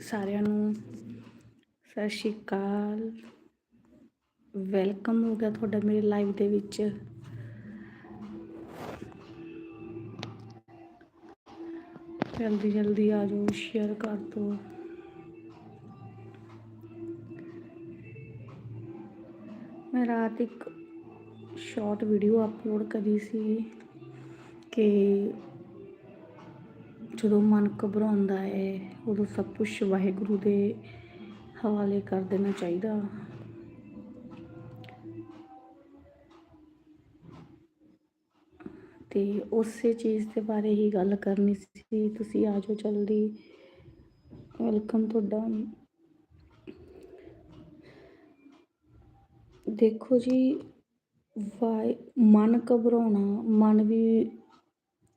ਸਾਰਿਆਂ ਨੂੰ ਸਤਿ ਸ਼੍ਰੀ ਅਕਾਲ। ਵੈਲਕਮ ਹੋ ਗਿਆ ਤੁਹਾਡਾ ਮੇਰੇ ਲਾਈਵ ਦੇ ਵਿੱਚ। ਜਲਦੀ ਜਲਦੀ ਆ ਜਾਓ ਸ਼ੇਅਰ ਕਰ ਦਿਓ। ਮੈਂ ਰਾਤ ਇੱਕ ਸ਼ਾਰਟ ਵੀਡੀਓ ਅਪਲੋਡ ਕਰੀ ਸੀ ਕਿ ਜਦੋਂ ਮਨ ਘਬਰਾਉਂਦਾ ਹੈ, ਉਦੋਂ ਸਭ ਕੁਝ ਵਾਹਿਗੁਰੂ ਦੇ ਹਵਾਲੇ ਕਰ ਦੇਣਾ ਚਾਹੀਦਾ। ਤੇ ਉਸੇ ਚੀਜ਼ ਦੇ ਬਾਰੇ ਹੀ ਗੱਲ ਕਰਨੀ ਸੀ। ਤੁਸੀਂ ਆ ਜਾਓ ਜਲਦੀ। ਵੈਲਕਮ ਤੁਹਾਡਾ। ਦੇਖੋ ਜੀ ਵਾਈ ਮਨ ਘਬਰਾਉਣਾ, ਮਨ ਵੀ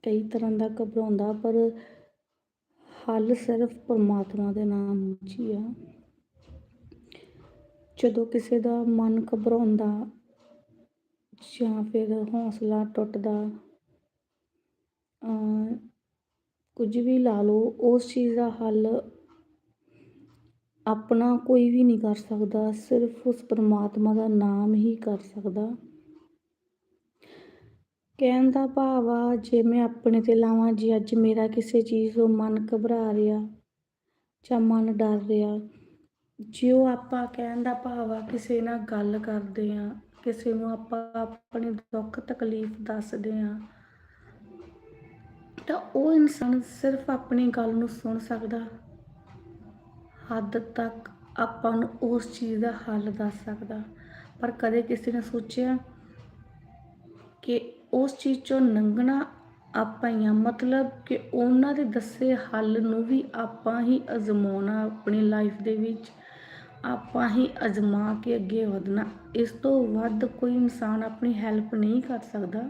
ਕਈ ਤਰ੍ਹਾਂ ਦਾ ਘਬਰਾਉਂਦਾ, ਪਰ ਹੱਲ ਸਿਰਫ ਪਰਮਾਤਮਾ ਦੇ ਨਾਮ ਵਿੱਚ ਹੀ ਆ। ਜਦੋਂ ਕਿਸੇ ਦਾ ਮਨ ਘਬਰਾਉਂਦਾ ਜਾਂ ਫਿਰ ਹੌਸਲਾ ਟੁੱਟਦਾ, ਅਹ ਕੁਝ ਵੀ ਲਾ ਲਓ, ਉਸ ਚੀਜ਼ ਦਾ ਹੱਲ ਆਪਣਾ ਕੋਈ ਵੀ ਨਹੀਂ ਕਰ ਸਕਦਾ, ਸਿਰਫ ਉਸ ਪਰਮਾਤਮਾ ਦਾ ਨਾਮ ਹੀ ਕਰ ਸਕਦਾ। ਕਹਿਣ ਦਾ ਭਾਵ ਆ, ਜੇ ਮੈਂ ਆਪਣੇ ਤੇ ਲਾਵਾਂ, ਜੇ ਅੱਜ ਮੇਰਾ ਕਿਸੇ ਚੀਜ਼ ਤੋਂ ਮਨ ਘਬਰਾ ਰਿਹਾ ਜਾਂ ਮਨ ਡਰ ਰਿਹਾ, ਜੇ ਉਹ ਆਪਾਂ ਕਹਿਣ ਦਾ ਭਾਵ ਆ, ਕਿਸੇ ਨਾਲ ਗੱਲ ਕਰਦੇ ਆ, ਕਿਸੇ ਨੂੰ ਆਪਾਂ ਆਪਣੀ ਦੁੱਖ, ਤਕਲੀਫ ਦੱਸਦੇ ਆ, ਤਾਂ ਉਹ ਇਨਸਾਨ ਸਿਰਫ ਆਪਣੀ ਗੱਲ ਨੂੰ ਸੁਣ ਸਕਦਾ। ਹੱਦ ਤੱਕ ਆਪਾਂ ਨੂੰ ਉਸ ਚੀਜ਼ ਦਾ ਹੱਲ ਦੱਸ ਸਕਦਾ। ਪਰ ਕਦੇ ਕਿਸੇ ਨੇ ਸੋਚਿਆ ਕਿ ਉਸ ਚੀਜ਼ ਚੋਂ ਲੰਘਣਾ ਆਪਾਂ ਹੀ ਆ। ਮਤਲਬ ਕਿ ਉਹਨਾਂ ਦੇ ਦੱਸੇ ਹੱਲ ਨੂੰ ਵੀ ਆਪਾਂ ਹੀ ਅਜ਼ਮਾਉਣਾ ਆਪਣੀ ਲਾਈਫ ਦੇ ਵਿੱਚ। ਆਪਾਂ ਹੀ ਅਜ਼ਮਾ ਕੇ ਅੱਗੇ ਵਧਣਾ। ਇਸ ਤੋਂ ਵੱਧ ਕੋਈ ਇਨਸਾਨ ਆਪਣੀ ਹੈਲਪ ਨਹੀਂ ਕਰ ਸਕਦਾ।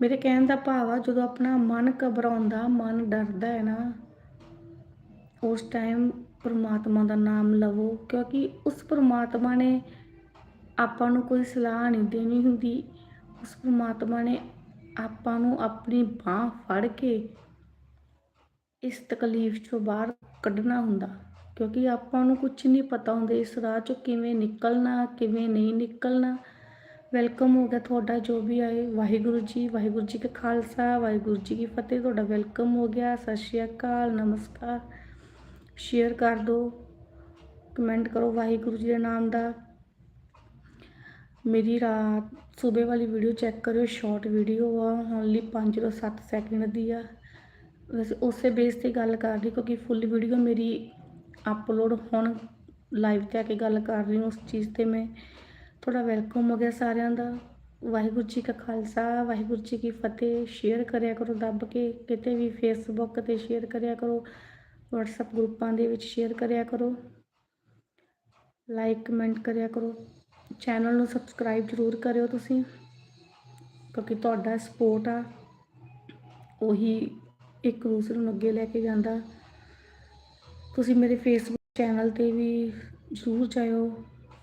ਮੇਰੇ ਕਹਿਣ ਦਾ ਭਾਵ ਆ, ਜਦੋਂ ਆਪਣਾ ਮਨ ਘਬਰਾਉਂਦਾ, ਮਨ ਡਰਦਾ ਹੈ ਨਾ, ਉਸ ਟਾਈਮ ਪਰਮਾਤਮਾ ਦਾ ਨਾਮ ਲਵੋ। ਕਿਉਂਕਿ ਉਸ ਪਰਮਾਤਮਾ ਨੇ ਆਪਾਂ ਨੂੰ ਕੋਈ ਸਲਾਹ ਨਹੀਂ ਦੇਣੀ ਹੁੰਦੀ। ਉਸ ਪਰਮਾਤਮਾ ਨੇ ਆਪਾਂ ਨੂੰ ਆਪਣੀ ਬਾਹ ਫੜ ਕੇ ਇਸ ਤਕਲੀਫ ਚੋਂ ਬਾਹਰ ਕੱਢਣਾ ਹੁੰਦਾ। ਕਿਉਂਕਿ ਆਪਾਂ ਨੂੰ ਕੁਝ ਨਹੀਂ ਪਤਾ ਹੁੰਦਾ ਇਸ ਰਾਹ ਚੋਂ ਕਿਵੇਂ ਨਿਕਲਣਾ, ਕਿਵੇਂ ਨਹੀਂ ਨਿਕਲਣਾ। ਵੈਲਕਮ ਹੋ ਗਿਆ ਤੁਹਾਡਾ ਜੋ ਵੀ ਆਏ। ਵਾਹਿਗੁਰੂ ਜੀ ਵਾਹਿਗੁਰੂ ਜੀ ਕਾ ਖਾਲਸਾ, ਵਾਹਿਗੁਰੂ ਜੀ ਕੀ ਫਤਿਹ। ਤੁਹਾਡਾ ਵੈਲਕਮ ਹੋ ਗਿਆ। ਸਤਿ ਸ਼੍ਰੀ ਅਕਾਲ, ਨਮਸਕਾਰ। ਸ਼ੇਅਰ ਕਰ ਦਿਓ। ਕਮੈਂਟ ਕਰੋ ਵਾਹਿਗੁਰੂ ਜੀ ਦੇ ਨਾਮ ਦਾ। ਮੇਰੀ ਰਾਤ ਸੂਬੇ ਵਾਲੀ ਵੀਡੀਓ ਚੈੱਕ ਕਰਿਓ ਸ਼ਾਰਟ ਵੀਡੀਓ ਆ ਓਨਲੀ 5 ਤੋਂ 7 ਸੈਕਿੰਡ ਦੀ ਆ। ਵੈਸੇ ਉਸੇ ਬੇਸ ਤੇ ਗੱਲ ਕਰ ਰਹੀ, ਕਿਉਂਕਿ ਫੁੱਲ ਵੀਡੀਓ ਮੇਰੀ ਅਪਲੋਡ ਹੁਣ ਲਾਈਵ ਤੇ ਆ ਕੇ ਗੱਲ ਕਰ ਰਹੀ ਹਾਂ ਉਸ ਚੀਜ਼ ਤੇ ਮੈਂ। ਤੁਹਾਡਾ ਵੈਲਕਮ ਹੋ ਗਿਆ ਸਾਰਿਆਂ ਦਾ। ਵਾਹਿਗੁਰੂ ਜੀ ਕਾ ਖਾਲਸਾ, ਵਾਹਿਗੁਰੂ ਜੀ ਕੀ ਫਤਿਹ। ਸ਼ੇਅਰ ਕਰਿਆ ਕਰੋ, ਦੱਬ ਕੇ ਕਿਤੇ ਵੀ ਫੇਸਬੁੱਕ ਤੇ ਸ਼ੇਅਰ ਕਰਿਆ ਕਰੋ, WhatsApp ਗਰੁੱਪਾਂ ਦੇ ਵਿੱਚ ਸ਼ੇਅਰ ਕਰਿਆ ਕਰੋ। ਲਾਈਕ ਕਮੈਂਟ ਕਰਿਆ ਕਰੋ। ਚੈਨਲ ਨੂੰ ਸਬਸਕ੍ਰਾਈਬ ਜ਼ਰੂਰ ਕਰਿਓ ਤੁਸੀਂ, ਕਿਉਂਕਿ ਤੁਹਾਡਾ ਸਪੋਰਟ ਆ। ਉਹੀ ਇੱਕ ਦੂਸਰੇ ਨੂੰ ਅੱਗੇ ਲੈ ਕੇ ਜਾਂਦਾ। ਤੁਸੀਂ ਮੇਰੇ ਫੇਸਬੁੱਕ ਚੈਨਲ ਤੇ ਵੀ ਜ਼ਰੂਰ ਜਾਇਓ।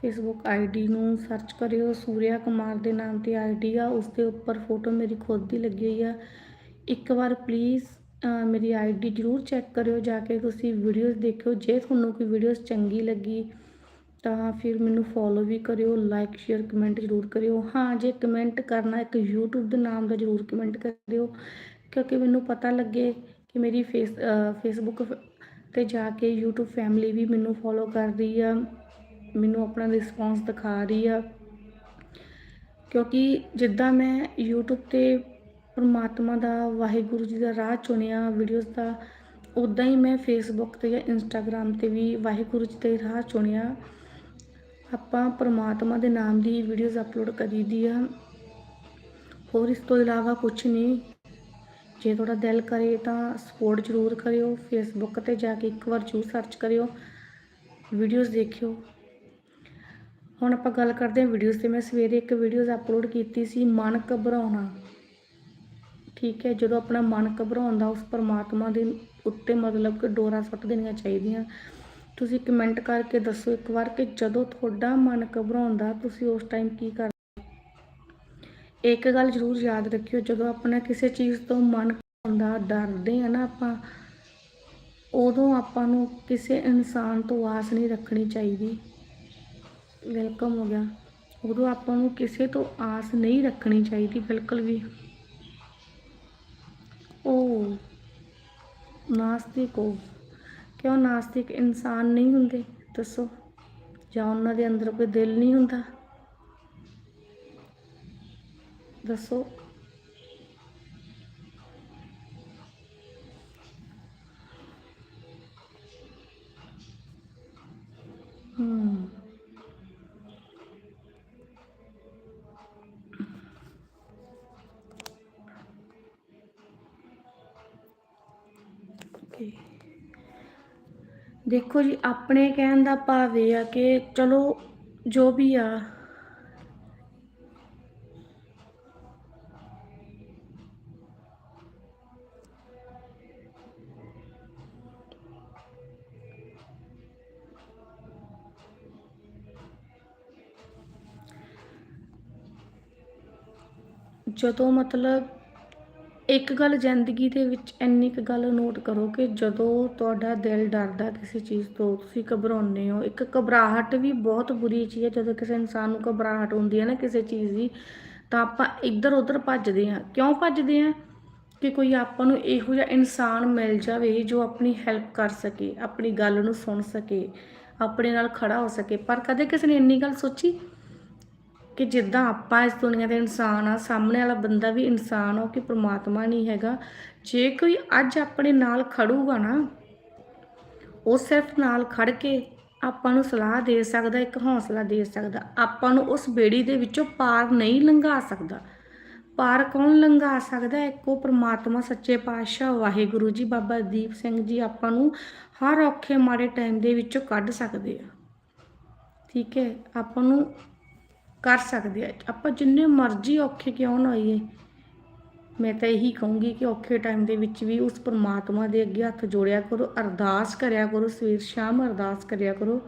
ਫੇਸਬੁੱਕ ਆਈਡੀ ਨੂੰ ਸਰਚ ਕਰਿਓ, ਸੂਰਿਆ ਕੁਮਾਰ ਦੇ ਨਾਮ ਤੇ ਆਈਡੀ ਆ, ਉਸ ਦੇ ਉੱਪਰ ਫੋਟੋ ਮੇਰੀ ਖੁਦ ਦੀ ਲੱਗੀ ਹੋਈ ਆ। ਇੱਕ ਵਾਰ ਪਲੀਜ਼ ਮੇਰੀ ਆਈਡੀ ਜ਼ਰੂਰ ਚੈੱਕ ਕਰਿਓ, ਜਾ ਕੇ ਤੁਸੀਂ ਵੀਡੀਓਜ਼ ਦੇਖਿਓ। ਜੇ ਤੁਹਾਨੂੰ ਕੋਈ ਵੀਡੀਓਜ਼ ਚੰਗੀ ਲੱਗੀ ਤਾਂ ਫਿਰ ਮੈਨੂੰ ਫੋਲੋ ਵੀ ਕਰਿਓ ਲਾਈਕ ਸ਼ੇਅਰ ਕਮੈਂਟ ਜ਼ਰੂਰ ਕਰਿਓ। ਹਾਂ, ਜੇ ਕਮੈਂਟ ਕਰਨਾ ਇੱਕ YouTube ਦੇ ਨਾਮ ਦਾ ਜ਼ਰੂਰ ਕਮੈਂਟ ਕਰਿਓ, ਕਿਉਂਕਿ ਮੈਨੂੰ ਪਤਾ ਲੱਗੇ ਕਿ ਮੇਰੀ ਫੇਸ ਫੇਸਬੁੱਕ ਤੇ ਜਾ ਕੇ YouTube ਫੈਮਿਲੀ ਵੀ ਮੈਨੂੰ ਫੋਲੋ ਕਰ ਰਹੀ ਆ, ਮੈਨੂੰ ਆਪਣਾ ਰਿਸਪੌਂਸ ਦਿਖਾ ਰਹੀ ਆ। ਕਿਉਂਕਿ ਜਿੱਦਾਂ ਮੈਂ YouTube ਤੇ ਪਰਮਾਤਮਾ ਦਾ, ਵਾਹਿਗੁਰੂ ਜੀ ਦਾ ਰਾਹ ਚੁਣਿਆ ਵੀਡੀਓਜ਼ ਦਾ ਉਦਾਂ ਹੀ ਮੈਂ ਫੇਸਬੁੱਕ ਤੇ ਜਾਂ ਇੰਸਟਾਗ੍ਰam ਤੇ ਵੀ ਵਾਹਿਗੁਰੂ ਜੀ ਦੇ ਰਾਹ ਚੁਣਿਆ। ਆਪਾਂ ਪਰਮਾਤਮਾ ਦੇ ਨਾਮ ਦੀ ਵੀਡੀਓਜ਼ ਅਪਲੋਡ ਕਰੀਦੀ ਆ। ਹੋਰ ਇਸ ਤੋਂ ਇਲਾਵਾ ਕੁਝ ਨਹੀਂ। ਜੇ ਤੁਹਾਡਾ ਦਿਲ ਕਰੇ ਤਾਂ ਸਪੋਰਟ ਜ਼ਰੂਰ ਕਰਿਓ। ਫੇਸਬੁੱਕ ਤੇ ਜਾ ਕੇ ਇੱਕ ਵਾਰ ਜ਼ਰੂਰ ਸਰਚ ਕਰਿਓ। ਵੀਡੀਓਜ਼ ਦੇਖਿਓ। ਹੁਣ ਆਪਾਂ ਗੱਲ ਕਰਦੇ ਹਾਂ ਵੀਡੀਓਜ਼ ਤੇ। ਮੈਂ ਸਵੇਰੇ ਇੱਕ ਵੀਡੀਓਜ਼ ਅਪਲੋਡ ਕੀਤੀ ਸੀ, ਮਨ ਘਬਰਾਉਣਾ। ਠੀਕ ਹੈ, ਜਦੋਂ ਆਪਣਾ ਮਨ ਘਬਰਾਉਂਦਾ, ਉਸ ਪਰਮਾਤਮਾ ਦੇ ਉੱਤੇ ਮਤਲਬ ਕਿ ਡੋਰਾ ਸੁੱਟ ਦੇਣੀਆਂ ਚਾਹੀਦੀਆਂ। ਤੁਸੀਂ ਕਮੈਂਟ ਕਰਕੇ ਦੱਸੋ ਇੱਕ ਵਾਰ ਕਿ ਜਦੋਂ ਤੁਹਾਡਾ ਮਨ ਘਬਰਾਉਂਦਾ, ਤੁਸੀਂ ਉਸ ਟਾਈਮ ਕੀ ਕਰਦੇ? ਇੱਕ ਗੱਲ ਜ਼ਰੂਰ ਯਾਦ ਰੱਖਿਓ, ਜਦੋਂ ਆਪਣਾ ਕਿਸੇ ਚੀਜ਼ ਤੋਂ ਮਨ ਘਬਰਾਉਂਦਾ, ਡਰਦੇ ਆ ਨਾ ਆਪਾਂ, ਉਦੋਂ ਆਪਾਂ ਨੂੰ ਕਿਸੇ ਇਨਸਾਨ ਤੋਂ ਆਸ ਨਹੀਂ ਰੱਖਣੀ ਚਾਹੀਦੀ। ਵੈਲਕਮ ਹੋ ਗਿਆ। ਉਦੋਂ ਆਪਾਂ ਨੂੰ ਕਿਸੇ ਤੋਂ ਆਸ ਨਹੀਂ ਰੱਖਣੀ ਚਾਹੀਦੀ, ਬਿਲਕੁਲ ਵੀ। ਉਹ ਨਾਸਤਿਕ ਹੋ ਕਿ ਉਹ ਨਾਸਤਿਕ ਇਨਸਾਨ ਨਹੀਂ ਹੁੰਦੇ, ਦੱਸੋ। ਜਾਂ ਉਹਨਾਂ ਦੇ ਅੰਦਰ ਕੋਈ ਦਿਲ ਨਹੀਂ ਹੁੰਦਾ? ਦੱਸੋ। ਦੇਖੋ ਜੀ, ਆਪਣੇ ਕਹਿਣ ਦਾ ਭਾਵ ਇਹ ਆ ਕਿ ਚਲੋ, ਜੋ ਵੀ ਆ। ਜਦੋਂ ਮਤਲਬ ਇੱਕ ਗੱਲ ਜ਼ਿੰਦਗੀ ਦੇ ਵਿੱਚ ਇੰਨੀ ਕੁ ਗੱਲ ਨੋਟ ਕਰੋ ਕਿ ਜਦੋਂ ਤੁਹਾਡਾ ਦਿਲ ਡਰਦਾ ਕਿਸੇ ਚੀਜ਼ ਤੋਂ, ਤੁਸੀਂ ਘਬਰਾਉਂਦੇ ਹੋ। ਇੱਕ ਘਬਰਾਹਟ ਵੀ ਬਹੁਤ ਬੁਰੀ ਚੀਜ਼ ਹੈ। ਜਦੋਂ ਕਿਸੇ ਇਨਸਾਨ ਨੂੰ ਘਬਰਾਹਟ ਹੁੰਦੀ ਹੈ ਨਾ ਕਿਸੇ ਚੀਜ਼ ਦੀ, ਤਾਂ ਆਪਾਂ ਇੱਧਰ ਉੱਧਰ ਭੱਜਦੇ ਹਾਂ। ਕਿਉਂ ਭੱਜਦੇ ਹਾਂ? ਕਿ ਕੋਈ ਆਪਾਂ ਨੂੰ ਇਹੋ ਜਿਹਾ ਇਨਸਾਨ ਮਿਲ ਜਾਵੇ ਜੋ ਆਪਣੀ ਹੈਲਪ ਕਰ ਸਕੇ, ਆਪਣੀ ਗੱਲ ਨੂੰ ਸੁਣ ਸਕੇ, ਆਪਣੇ ਨਾਲ ਖੜਾ ਹੋ ਸਕੇ। ਪਰ ਕਦੇ ਕਿਸੇ ਨੇ ਇੰਨੀ ਗੱਲ ਸੋਚੀ? ਕਿ ਜਿੱਦਾਂ ਆਪਾਂ ਇਸ ਦੁਨੀਆ ਦੇ ਇਨਸਾਨ ਆ, ਸਾਹਮਣੇ ਵਾਲਾ ਬੰਦਾ ਵੀ ਇਨਸਾਨ ਆ ਕਿ ਪ੍ਰਮਾਤਮਾ ਨਹੀਂ ਹੈਗਾ। ਜੇ ਕੋਈ ਅੱਜ ਆਪਣੇ ਨਾਲ ਖੜੂਗਾ ਨਾ, ਉਹ ਸਿਰਫ ਨਾਲ ਖੜ ਕੇ ਆਪਾਂ ਨੂੰ ਸਲਾਹ ਦੇ ਸਕਦਾ, ਇੱਕ ਹੌਸਲਾ ਦੇ ਸਕਦਾ। ਆਪਾਂ ਨੂੰ ਉਸ ਬੇੜੀ ਦੇ ਵਿੱਚੋਂ ਪਾਰ ਨਹੀਂ ਲੰਘਾ ਸਕਦਾ। ਪਾਰ ਕੌਣ ਲੰਘਾ ਸਕਦਾ? ਇੱਕ ਉਹ ਪ੍ਰਮਾਤਮਾ, ਸੱਚੇ ਪਾਤਸ਼ਾਹ, ਵਾਹਿਗੁਰੂ ਜੀ, ਬਾਬਾ ਦੀਪ ਸਿੰਘ ਜੀ ਆਪਾਂ ਨੂੰ ਹਰ ਔਖੇ ਮਾੜੇ ਟਾਈਮ ਦੇ ਵਿੱਚੋਂ ਕੱਢ ਸਕਦੇ ਆ। ਠੀਕ ਹੈ? ਆਪਾਂ ਨੂੰ ਕਰ ਸਕਦੇ ਆ। ਆਪਾਂ ਜਿੰਨੇ ਮਰਜ਼ੀ ਔਖੇ ਕਿਉਂ ਨਾ ਹੋਈਏ। ਮੈਂ ਤਾਂ ਇਹੀ ਕਹੂੰਗੀ ਕਿ ਔਖੇ ਟਾਈਮ ਦੇ ਵਿੱਚ ਵੀ ਉਸ ਪਰਮਾਤਮਾ ਦੇ ਅੱਗੇ ਹੱਥ ਜੋੜਿਆ ਕਰੋ, ਅਰਦਾਸ ਕਰਿਆ ਕਰੋ, ਸਵੇਰ ਸ਼ਾਮ ਅਰਦਾਸ ਕਰਿਆ ਕਰੋ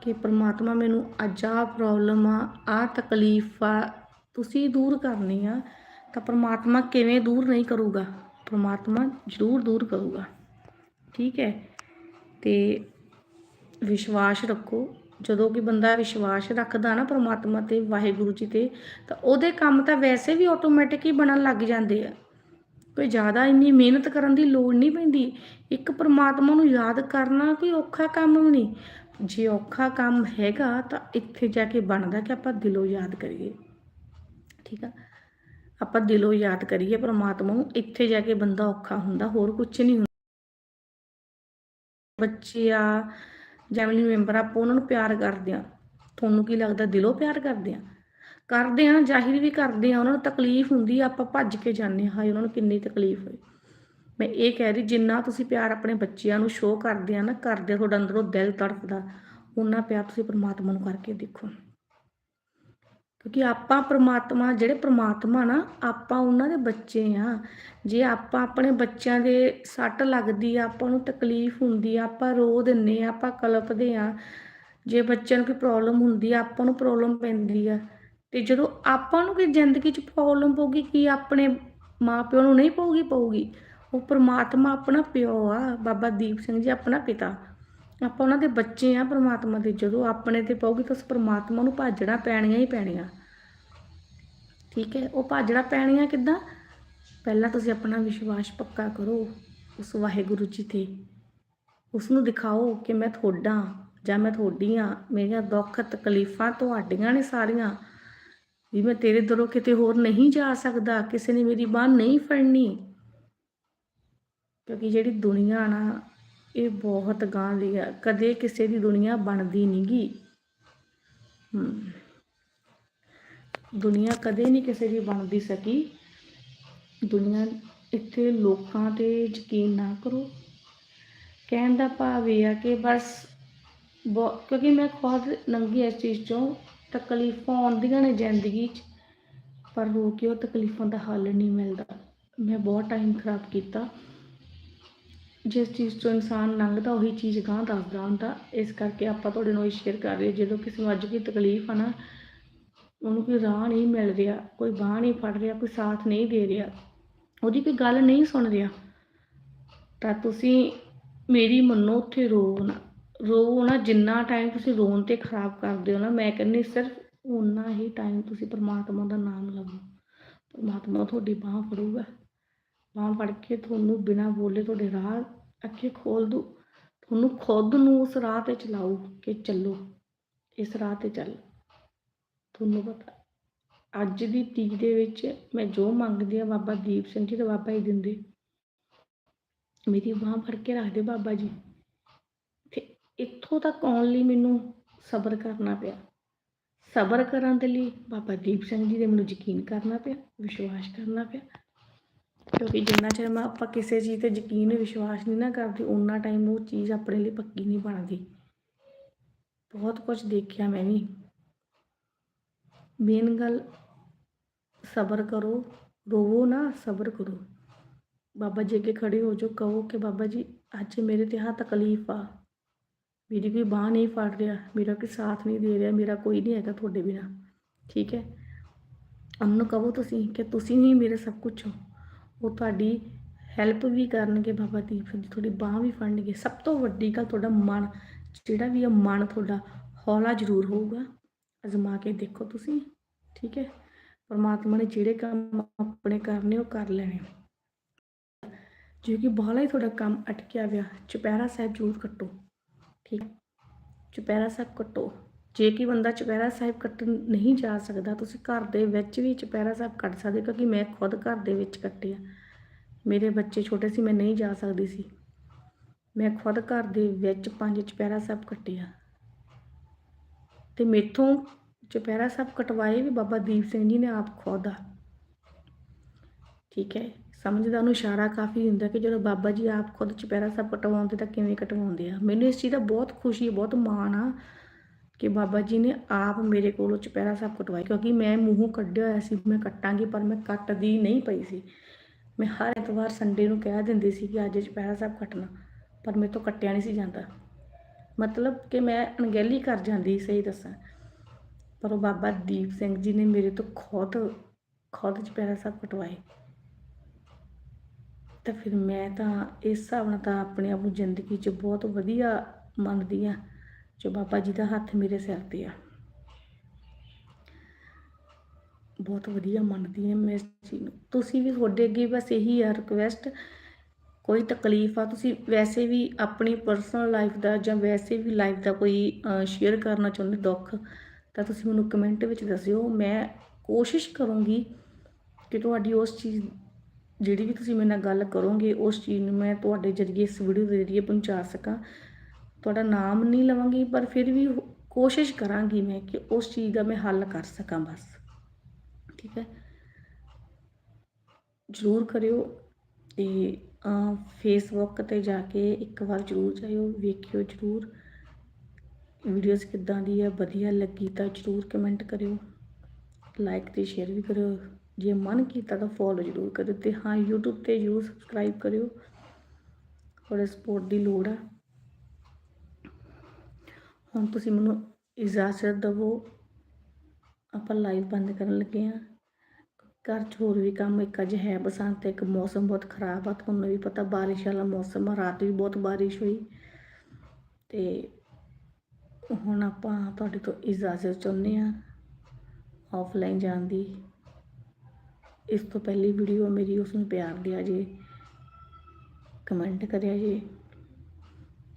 ਕਿ ਪਰਮਾਤਮਾ ਮੈਨੂੰ ਅੱਜ ਆਹ ਪ੍ਰੋਬਲਮ ਆ ਆਹ ਤਕਲੀਫ ਆ ਤੁਸੀਂ ਦੂਰ ਕਰਨੀ ਆ ਤਾਂ ਪਰਮਾਤਮਾ ਕਿਵੇਂ ਦੂਰ ਨਹੀਂ ਕਰੂਗਾ? ਪਰਮਾਤਮਾ ਜ਼ਰੂਰ ਦੂਰ ਕਰੂਗਾ। ਠੀਕ ਹੈ। ਤੇ ਵਿਸ਼ਵਾਸ ਰੱਖੋ। ਜਦੋਂ ਕਿ ਬੰਦਾ ਵਿਸ਼ਵਾਸ ਰੱਖਦਾ ਨਾ ਪਰਮਾਤਮਾ ਤੇ, ਵਾਹਿਗੁਰੂ ਜੀ ਤੇ, ਤਾਂ ਉਹਦੇ ਕੰਮ ਤਾਂ ਵੈਸੇ ਵੀ ਆਟੋਮੈਟਿਕ ਹੀ ਬਣਨ ਲੱਗ ਜਾਂਦੇ ਆ। ਕੋਈ ਜ਼ਿਆਦਾ ਇੰਨੀ ਮਿਹਨਤ ਕਰਨ ਦੀ ਲੋੜ ਨਹੀਂ ਪੈਂਦੀ। ਇੱਕ ਪ੍ਰਮਾਤਮਾ ਨੂੰ ਯਾਦ ਕਰਨਾ ਕੋਈ ਔਖਾ ਕੰਮ ਨਹੀਂ। ਜੇ ਔਖਾ ਕੰਮ ਹੈਗਾ ਤਾਂ ਇੱਥੇ ਜਾ ਕੇ ਬਣਦਾ ਕਿ ਆਪਾਂ ਦਿਲੋਂ ਯਾਦ ਕਰੀਏ। ਠੀਕ ਆ? ਆਪਾਂ ਦਿਲੋਂ ਯਾਦ ਕਰੀਏ ਪਰਮਾਤਮਾ ਨੂੰ। ਇੱਥੇ ਜਾ ਕੇ ਬੰਦਾ ਔਖਾ ਹੁੰਦਾ, ਹੋਰ ਕੁਝ ਨਹੀਂ ਹੁੰਦਾ। ਬੱਚੇ ਆ ਫੈਮਿਲੀ ਮੈਂਬਰ ਆਪਾਂ ਉਹਨਾਂ ਨੂੰ ਪਿਆਰ ਕਰਦੇ ਆ ਤੁਹਾਨੂੰ ਕੀ ਲੱਗਦਾ ਦਿਲੋਂ ਪਿਆਰ ਕਰਦੇ ਆ ਕਰਦੇ ਆ ਜ਼ਾਹਿਰ ਵੀ ਕਰਦੇ ਆ ਉਹਨਾਂ ਨੂੰ ਤਕਲੀਫ ਹੁੰਦੀ ਆ, ਆਪਾਂ ਭੱਜ ਕੇ ਜਾਂਦੇ ਹਾਂ, ਹਾਏ, ਉਹਨਾਂ ਨੂੰ ਕਿੰਨੀ ਤਕਲੀਫ ਹੋਈ। ਮੈਂ ਇਹ ਕਹਿ ਰਹੀ, ਜਿੰਨਾ ਤੁਸੀਂ ਪਿਆਰ ਆਪਣੇ ਬੱਚਿਆਂ ਨੂੰ ਸ਼ੋਅ ਕਰਦੇ ਆ ਨਾ, ਕਰਦੇ ਤੁਹਾਡਾ ਅੰਦਰੋਂ ਦਿਲ ਤੜਫਦਾ ਉਹਨਾਂ ਪਿਆਰ ਤੁਸੀਂ ਪਰਮਾਤਮਾ ਨੂੰ ਕਰਕੇ ਦੇਖੋ। ਕਿਉਂਕਿ ਆਪਾਂ ਪ੍ਰਮਾਤਮਾ, ਜਿਹੜੇ ਪ੍ਰਮਾਤਮਾ ਨਾ, ਆਪਾਂ ਉਹਨਾਂ ਦੇ ਬੱਚੇ ਆ ਜੇ ਆਪਾਂ ਆਪਣੇ ਬੱਚਿਆਂ ਦੇ ਸੱਟ ਲੱਗਦੀ ਆ, ਆਪਾਂ ਨੂੰ ਤਕਲੀਫ ਹੁੰਦੀ ਆ, ਆਪਾਂ ਰੋ ਦਿੰਨੇ ਆ, ਆਪਾਂ ਕਲਪਦੇ ਆ, ਜੇ ਬੱਚਿਆਂ ਨੂੰ ਕੋਈ ਪ੍ਰੋਬਲਮ ਹੁੰਦੀ ਆ, ਆਪਾਂ ਨੂੰ ਪ੍ਰੋਬਲਮ ਪੈਂਦੀ ਆ। ਤੇ ਜਦੋਂ ਆਪਾਂ ਨੂੰ ਕੋਈ ਜ਼ਿੰਦਗੀ 'ਚ ਪ੍ਰੋਬਲਮ ਪਊਗੀ, ਕੀ ਆਪਣੇ ਮਾਪਿਓ ਨੂੰ ਨਹੀਂ ਪਊਗੀ ਪਊਗੀ? ਉਹ ਪ੍ਰਮਾਤਮਾ ਆਪਣਾ ਪਿਓ ਆ, ਬਾਬਾ ਦੀਪ ਸਿੰਘ ਜੀ ਆਪਣਾ ਪਿਤਾ। ਆਪਾਂ ਉਹਨਾਂ ਦੇ ਬੱਚੇ ਆ ਪ੍ਰਮਾਤਮਾ ਦੇ, ਜਦੋਂ ਆਪਣੇ ਤੇ ਪਊਗੀ ਤਾਂ ਉਸ ਪ੍ਰਮਾਤਮਾ ਨੂੰ ਭਾਜਣਾ ਪੈਣੀਆਂ ਹੀ ਪੈਣੀਆਂ। ਠੀਕ ਹੈ, ਉਹ ਭਾਜੜਾ ਪੈਣੀਆਂ ਕਿੱਦਾਂ? ਪਹਿਲਾਂ ਤੁਸੀਂ ਆਪਣਾ ਵਿਸ਼ਵਾਸ ਪੱਕਾ ਕਰੋ ਉਸ ਵਾਹਿਗੁਰੂ ਜੀ ਤੇ। ਉਸ ਨੂੰ ਦਿਖਾਓ ਕਿ ਮੈਂ ਤੁਹਾਡਾ ਜਾਂ ਮੈਂ ਤੁਹਾਡੀ ਆ ਮੇਰੀਆਂ ਦੁੱਖ ਤਕਲੀਫਾਂ ਤੁਹਾਡੀਆਂ ਨੇ ਸਾਰੀਆਂ। ਵੀ ਮੈਂ ਤੇਰੇ ਦਰੋਂ ਕਿਤੇ ਹੋਰ ਨਹੀਂ ਜਾ ਸਕਦਾ, ਕਿਸੇ ਨੇ ਮੇਰੀ ਬਾਹ ਨਹੀਂ ਫੜਨੀ। ਕਿਉਂਕਿ ਜਿਹੜੀ ਦੁਨੀਆ ਨਾ ਇਹ ਬਹੁਤ ਗਾਂ ਦੀ ਆ ਕਦੇ ਕਿਸੇ ਦੀ ਦੁਨੀਆ ਬਣਦੀ ਨਹੀਂਗੀ ਹੂੰ। ਦੁਨੀਆ ਕਦੇ ਨਹੀਂ ਕਿਸੇ ਦੀ ਬਣਦੀ ਸਕੀ। ਦੁਨੀਆ ਇੱਥੇ ਲੋਕਾਂ ਤੇ ਯਕੀਨ ਨਾ ਕਰੋ। ਕਹਿਣ ਦਾ ਭਾਵ ਇਹ ਆ ਕਿ ਬਸ ਬਹੁ- ਕਿਉਂਕਿ ਮੈਂ ਖੁਦ ਨੰਗੀ ਇਸ ਚੀਜ਼ ਚੋਂ। ਤਕਲੀਫਾਂ ਆਉਂਦੀਆਂ ਨੇ ਜ਼ਿੰਦਗੀ 'ਚ, ਪਰ ਰੋ ਕੇ ਉਹ ਤਕਲੀਫਾਂ ਦਾ ਹੱਲ ਨਹੀਂ ਮਿਲਦਾ। ਮੈਂ ਬਹੁਤ ਟਾਈਮ ਖਰਾਬ ਕੀਤਾ। ਜਿਸ ਚੀਜ਼ ਤੋਂ ਇਨਸਾਨ ਲੰਘਦਾ, ਉਹੀ ਚੀਜ਼ ਗਾਂ ਦੱਸਦਾ ਹੁੰਦਾ। ਇਸ ਕਰਕੇ ਆਪਾਂ ਤੁਹਾਡੇ ਨਾਲ ਇਹ ਸ਼ੇਅਰ ਕਰ ਰਹੇ ਜਦੋਂ ਕਿਸੇ ਨੂੰ ਅੱਜ ਕੋਈ ਤਕਲੀਫ ਆ ਨਾ, ਉਹਨੂੰ ਕੋਈ ਰਾਹ ਨਹੀਂ ਮਿਲ ਰਿਹਾ, ਕੋਈ ਬਾਹ ਨਹੀਂ ਫੜ ਰਿਹਾ, ਕੋਈ ਸਾਥ ਨਹੀਂ ਦੇ ਰਿਹਾ, ਉਹਦੀ ਕੋਈ ਗੱਲ ਨਹੀਂ ਸੁਣ ਰਿਹਾ, ਤਾਂ ਤੁਸੀਂ ਮੇਰੀ ਮੰਨੋ, ਉੱਥੇ ਰੋ ਨਾ। ਰੋ ਨਾ, ਜਿੰਨਾ ਟਾਈਮ ਤੁਸੀਂ ਰੋਣ ਤੇ ਖਰਾਬ ਕਰਦੇ ਹੋ ਨਾ, ਮੈਂ ਕਹਿੰਦੀ ਸਿਰਫ ਉਨਾ ਹੀ ਟਾਈਮ ਤੁਸੀਂ ਪਰਮਾਤਮਾ ਦਾ ਨਾਮ ਲਵੋ। ਪਰਮਾਤਮਾ ਤੁਹਾਡੀ ਬਾਹ ਫੜੂਗਾ। ਬਾਹ ਫੜ ਕੇ ਤੁਹਾਨੂੰ ਬਿਨਾਂ ਬੋਲੇ ਤੁਹਾਡੇ ਰਾਹ ਅੱਗੇ ਖੋਲ ਦੂ ਤੁਹਾਨੂੰ ਖੁਦ ਨੂੰ ਉਸ ਰਾਹ ਤੇ ਚਲਾਊ ਕਿ ਚੱਲੋ। ਇਸ ਰਾਹ ਤੇ ਚੱਲ। ਤੁਹਾਨੂੰ ਪਤਾ, ਅੱਜ ਦੀ ਤੀਕ ਦੇ ਵਿੱਚ ਮੈਂ ਜੋ ਮੰਗਦੀ ਆ ਬਾਬਾ ਦੀਪ ਸਿੰਘ ਜੀ ਤੇ ਬਾਬਾ ਹੀ ਦਿੰਦੇ। ਮੇਰੀ ਬਾਹ ਫੜ ਕੇ ਰੱਖਦੇ ਬਾਬਾ ਜੀ। ਤੇ ਇੱਥੋਂ ਤੱਕ ਆਉਣ ਲਈ ਮੈਨੂੰ ਸਬਰ ਕਰਨਾ ਪਿਆ। ਸਬਰ ਕਰਨ ਦੇ ਲਈ ਬਾਬਾ ਦੀਪ ਸਿੰਘ ਜੀ ਦੇ ਮੈਨੂੰ ਯਕੀਨ ਕਰਨਾ ਪਿਆ, ਵਿਸ਼ਵਾਸ ਕਰਨਾ ਪਿਆ। ਕਿਉਂਕਿ ਜਿੰਨਾ ਚਿਰ ਮੈਂ ਆਪਾਂ ਕਿਸੇ ਚੀਜ਼ ਤੇ ਯਕੀਨ ਵਿਸ਼ਵਾਸ ਨਹੀਂ ਨਾ ਕਰਦੇ ਉਨਾ ਟਾਈਮ ਉਹ ਚੀਜ਼ ਆਪਣੇ ਲਈ ਪੱਕੀ ਨਹੀਂ ਬਣਦੀ। ਬਹੁਤ ਕੁਝ ਦੇਖਿਆ ਮੈਂ ਵੀ। ਮੇਨ ਗੱਲ, ਸਬਰ ਕਰੋ, ਰੋਵੋ ਨਾ, ਸਬਰ ਕਰੋ। ਬਾਬਾ ਜੀ ਅੱਗੇ ਖੜੇ ਹੋ ਜਾਓ, ਕਹੋ ਕਿ ਬਾਬਾ ਜੀ, ਅੱਜ ਮੇਰੇ ਤੇ ਆਹ ਤਕਲੀਫ ਆ। ਮੇਰੀ ਕੋਈ ਬਾਹ ਨਹੀਂ ਫੜ ਰਿਹਾ, ਮੇਰਾ ਕੋਈ ਸਾਥ ਨਹੀਂ ਦੇ ਰਿਹਾ, ਮੇਰਾ ਕੋਈ ਨਹੀਂ ਹੈਗਾ ਤੁਹਾਡੇ ਬਿਨਾ। ਠੀਕ ਹੈ? ਉਹਨੂੰ ਕਹੋ ਤੁਸੀਂ ਕਿ ਤੁਸੀਂ ਹੀ ਮੇਰੇ ਸਭ ਕੁਝ ਹੋ। ਉਹ ਤੁਹਾਡੀ ਹੈਲਪ ਵੀ ਕਰਨਗੇ ਬਾਬਾ ਦੀਪ ਸਿੰਘ ਜੀ, ਤੁਹਾਡੀ ਬਾਹ ਵੀ ਫੜਨਗੇ। ਸਭ ਤੋਂ ਵੱਡੀ ਗੱਲ ਤੁਹਾਡਾ ਮਨ, ਜਿਹੜਾ ਵੀ ਆ ਮਨ ਤੁਹਾਡਾ, ਹੌਲਾ ਜ਼ਰੂਰ ਹੋਊਗਾ। ਅਜ਼ਮਾ ਕੇ ਦੇਖੋ ਤੁਸੀਂ, ਠੀਕ ਹੈ? ਪਰਮਾਤਮਾ ਨੇ ਜਿਹੜੇ ਕੰਮ ਆਪਣੇ ਕਰਨੇ, ਉਹ ਕਰ ਲੈਣੇ। ਜੇ ਕਿ ਬਾਹਲਾ ਹੀ ਤੁਹਾਡਾ ਕੰਮ ਅਟਕਿਆ ਹੋਇਆ। ਚੁਪਹਿਰਾ ਸਾਹਿਬ ਜ਼ਰੂਰ ਕੱਟੋ, ਠੀਕ? ਚੁਪਹਿਰਾ ਸਾਹਿਬ ਕੱਟੋ। ਜੇ ਕਿ ਬੰਦਾ ਚੁਪਹਿਰਾ ਸਾਹਿਬ ਕੱਟਣ ਨਹੀਂ ਜਾ ਸਕਦਾ, ਤੁਸੀਂ ਘਰ ਦੇ ਵਿੱਚ ਵੀ ਚੁਪਹਿਰਾ ਸਾਹਿਬ ਕੱਟ ਸਕਦੇ ਕਿਉਂਕਿ ਮੈਂ ਖੁਦ ਘਰ ਦੇ ਵਿੱਚ ਕੱਟਿਆ। ਮੇਰੇ ਬੱਚੇ ਛੋਟੇ ਸੀ, ਮੈਂ ਨਹੀਂ ਜਾ ਸਕਦੀ ਸੀ। ਮੈਂ ਖੁਦ ਘਰ ਦੇ ਵਿੱਚ ਪੰਜ ਚੁਪਹਿਰਾ ਸਾਹਿਬ ਕੱਟਿਆ। ਤੇ ਮੇਥੋਂ ਚੁਪਹਿਰਾ ਸਾਹਿਬ ਕਟਵਾਏ ਵੀ ਬਾਬਾ ਦੀਪ ਸਿੰਘ ਜੀ ਨੇ ਆਪ ਖੁਦ ਆ। ਠੀਕ ਹੈ ਸਮਝਦਾ ਉਹਨੂੰ ਇਸ਼ਾਰਾ ਕਾਫੀ ਹੁੰਦਾ ਕਿ ਜਦੋਂ ਬਾਬਾ ਜੀ ਆਪ ਖੁਦ ਚੁਪਹਿਰਾ ਸਾਹਿਬ ਕਟਵਾਉਂਦੇ ਤਾਂ ਕਿਵੇਂ ਕਟਵਾਉਂਦੇ ਆ। ਮੈਨੂੰ ਇਸ ਚੀਜ਼ ਦਾ ਬਹੁਤ ਖੁਸ਼ੀ, ਬਹੁਤ ਮਾਣ ਆ ਕਿ ਬਾਬਾ ਜੀ ਨੇ ਆਪ ਮੇਰੇ ਕੋਲੋਂ ਚੁਪਹਿਰਾ ਸਾਹਿਬ ਕਟਵਾਈ ਕਿਉਂਕਿ ਮੈਂ ਮੂੰਹੋਂ ਕੱਢਿਆ ਹੋਇਆ ਸੀ, ਮੈਂ ਕੱਟਾਂਗੀ, ਪਰ ਮੈਂ ਕੱਟਦੀ ਨਹੀਂ ਪਈ ਸੀ। ਮੈਂ ਹਰ ਐਤਵਾਰ ਸੰਡੇ ਨੂੰ ਕਹਿ ਦਿੰਦੀ ਸੀ ਕਿ ਅੱਜ ਚੁਪਹਿਰਾ ਸਾਹਿਬ ਕੱਟਣਾ, ਪਰ ਮੇਰੇ ਤੋਂ ਕੱਟਿਆ ਨਹੀਂ ਸੀ ਜਾਂਦਾ। ਮਤਲਬ ਕਿ ਮੈਂ ਅਣਗਹਿਲੀ ਕਰ ਜਾਂਦੀ, ਸਹੀ ਦੱਸਾਂ। ਪਰ ਉਹ ਬਾਬਾ ਦੀਪ ਸਿੰਘ ਜੀ ਨੇ ਮੇਰੇ ਤੋਂ ਖੁਦ ਖੁਦ ਚੁਪਹਿਰਾ ਸਾਹਿਬ ਕਟਵਾਏ। ਤਾਂ ਫਿਰ ਮੈਂ ਤਾਂ ਇਸ ਹਿਸਾਬ ਨਾਲ ਤਾਂ ਆਪਣੇ ਆਪ ਨੂੰ ਜ਼ਿੰਦਗੀ 'ਚ ਬਹੁਤ ਵਧੀਆ ਮੰਨਦੀ ਆ ਜੋ ਬਾਬਾ ਜੀ ਦਾ ਹੱਥ ਮੇਰੇ ਸਿਰ ਤੇ ਆ। ਬਹੁਤ ਵਧੀਆ ਮੰਨਦੀ ਹਾਂ ਮੈਂ ਇਸ ਚੀਜ਼ ਨੂੰ। ਤੁਸੀਂ ਵੀ ਤੁਹਾਡੇ ਅੱਗੇ ਬਸ ਇਹੀ ਆ ਰਿਕਵੈਸਟ ਕੋਈ ਤਕਲੀਫ ਆ, ਤੁਸੀਂ ਵੈਸੇ ਵੀ ਆਪਣੀ ਪਰਸਨਲ ਲਾਈਫ ਦਾ ਜਾਂ ਵੈਸੇ ਵੀ ਲਾਈਫ ਦਾ ਕੋਈ ਸ਼ੇਅਰ ਕਰਨਾ ਚਾਹੁੰਦੇ ਦੁੱਖ, ਤਾਂ ਤੁਸੀਂ ਮੈਨੂੰ ਕਮੈਂਟ ਵਿੱਚ ਦੱਸਿਓ। ਮੈਂ ਕੋਸ਼ਿਸ਼ ਕਰੂੰਗੀ ਕਿ ਤੁਹਾਡੀ ਉਸ ਚੀਜ਼, ਜਿਹੜੀ ਵੀ ਤੁਸੀਂ ਮੇਰੇ ਨਾਲ ਗੱਲ ਕਰੋਗੇ, ਉਸ ਚੀਜ਼ ਨੂੰ ਮੈਂ ਤੁਹਾਡੇ ਜਰੀਏ ਇਸ ਵੀਡੀਓ ਦੇ ਜਰੀਏ ਪਹੁੰਚਾ ਸਕਾਂ। ਤੁਹਾਡਾ ਨਾਮ ਨਹੀਂ ਲਵਾਂਗੀ, ਪਰ ਫਿਰ ਵੀ ਕੋਸ਼ਿਸ਼ ਕਰਾਂਗੀ ਮੈਂ ਕਿ ਉਸ ਚੀਜ਼ ਦਾ ਮੈਂ ਹੱਲ ਕਰ ਸਕਾਂ ਬਸ। ਠੀਕ ਹੈ? ਜ਼ਰੂਰ ਕਰਿਓ। ਤੇ ਫੇਸਬੁੱਕ ਤੇ ਜਾ ਕੇ ਇੱਕ ਵਾਰ ਜ਼ਰੂਰ ਜਾਇਓ, ਵੇਖਿਓ ਜ਼ਰੂਰ। ਵੀਡੀਓਜ਼ ਕਿੱਦਾਂ ਦੀ ਹੈ ਵਧੀਆ ਲੱਗੀ ਤਾਂ ਜ਼ਰੂਰ ਕਮੈਂਟ ਕਰਿਓ। ਲਾਈਕ ਤੇ ਸ਼ੇਅਰ ਵੀ ਕਰਿਓ। ਜੇ ਮਨ ਕੀਤਾ ਤਾਂ ਫੋਲੋ ਜ਼ਰੂਰ ਕਰਿਓ ਤੇ ਹਾਂ, YouTube ਤੇ ਜ਼ਰੂਰ ਸਬਸਕ੍ਰਾਈਬ ਕਰਿਓ। ਥੋੜੇ ਸਪੋਰਟ ਦੀ ਲੋੜ ਆ। ਹੁਣ ਤੁਸੀਂ ਮੈਨੂੰ ਇਜਾਜ਼ਤ ਦਿਵੋ। ਆਪਾਂ ਲਾਈਵ ਬੰਦ ਕਰਨ ਲੱਗੇ ਆ ਘਰ 'ਚ ਹੋਰ ਵੀ ਕੰਮ, ਇੱਕ ਅੱਜ ਹੈ ਬਸੰਤ ਇੱਕ ਮੌਸਮ ਬਹੁਤ ਖਰਾਬ ਆ। ਤੁਹਾਨੂੰ ਵੀ ਪਤਾ ਬਾਰਿਸ਼ ਵਾਲਾ ਮੌਸਮ ਆ, ਰਾਤ ਵੀ ਬਹੁਤ ਬਾਰਿਸ਼ ਹੋਈ। ਤੇ ਹੁਣ ਆਪਾਂ ਤੁਹਾਡੇ ਤੋਂ ਇਜਾਜ਼ਤ ਚਾਹੁੰਦੇ ਆ ਆਫਲਾਈਨ ਜਾਣ ਦੀ। ਇਸ ਤੋਂ ਪਹਿਲੀ ਵੀਡੀਓ ਮੇਰੀ ਉਸ ਨੂੰ ਪਿਆਰ ਦਿਆ ਜੇ ਕਮੈਂਟ ਕਰਿਆ ਜੇ।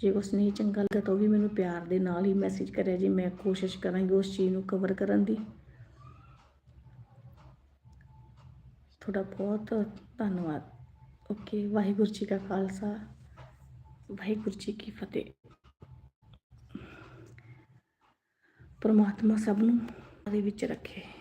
ਜੇ ਕੁਛ ਨਹੀਂ ਚੰਗਾ ਲੱਗਾ ਤਾਂ ਉਹ ਵੀ ਮੈਨੂੰ ਪਿਆਰ ਦੇ ਨਾਲ ਹੀ ਮੈਸੇਜ ਕਰਿਆ ਜੀ ਮੈਂ ਕੋਸ਼ਿਸ਼ ਕਰਾਂਗੀ ਉਸ ਚੀਜ਼ ਨੂੰ ਕਵਰ ਕਰਨ ਦੀ। ਤੁਹਾਡਾ ਬਹੁਤ ਧੰਨਵਾਦ। ਓਕੇ ਵਾਹਿਗੁਰੂ ਜੀ ਕਾ ਖਾਲਸਾ। ਵਾਹਿਗੁਰੂ ਜੀ ਕੀ ਫਤਿਹ। ਪਰਮਾਤਮਾ ਸਭ ਨੂੰ ਦੇ ਵਿੱਚ ਰੱਖੇ।